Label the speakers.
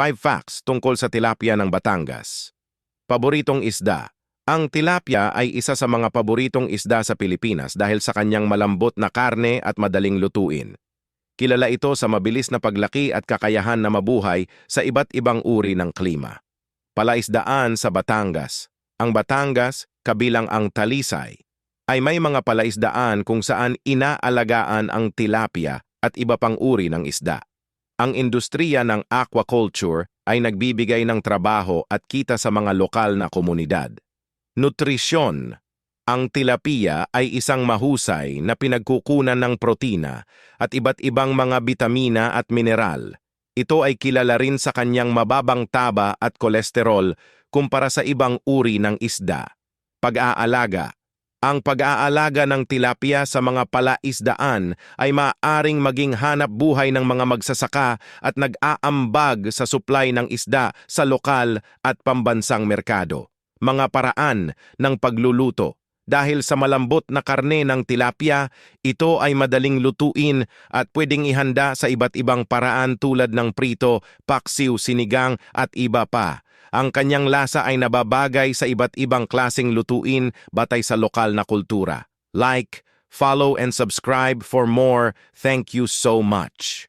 Speaker 1: 5 facts tungkol sa tilapia ng Batangas. Paboritong isda. Ang tilapia ay isa sa mga paboritong isda sa Pilipinas dahil sa kanyang malambot na karne at madaling lutuin. Kilala ito sa mabilis na paglaki at kakayahan na mabuhay sa iba't ibang uri ng klima. Palaisdaan sa Batangas. Ang Batangas, kabilang ang Talisay, ay may mga palaisdaan kung saan inaalagaan ang tilapia at iba pang uri ng isda. Ang industriya ng aquaculture ay nagbibigay ng trabaho at kita sa mga lokal na komunidad. Nutrisyon Ang tilapia ay isang mahusay na pinagkukunan ng protina at iba't ibang mga bitamina at mineral. Ito ay kilala rin sa kanyang mababang taba at kolesterol kumpara sa ibang uri ng isda. Pag-aalaga Ang pag-aalaga ng tilapia sa mga palaisdaan ay maaaring maging hanap buhay ng mga magsasaka at nag-aambag sa supply ng isda sa lokal at pambansang merkado. Mga paraan ng pagluluto dahil sa malambot na karne ng tilapia, ito ay madaling lutuin at pwedeng ihanda sa iba't ibang paraan tulad ng prito, paksiw, sinigang at iba pa. Ang kanyang lasa ay nababagay sa iba't ibang klasing lutuin batay sa lokal na kultura. Like, follow and subscribe for more. Thank you so much.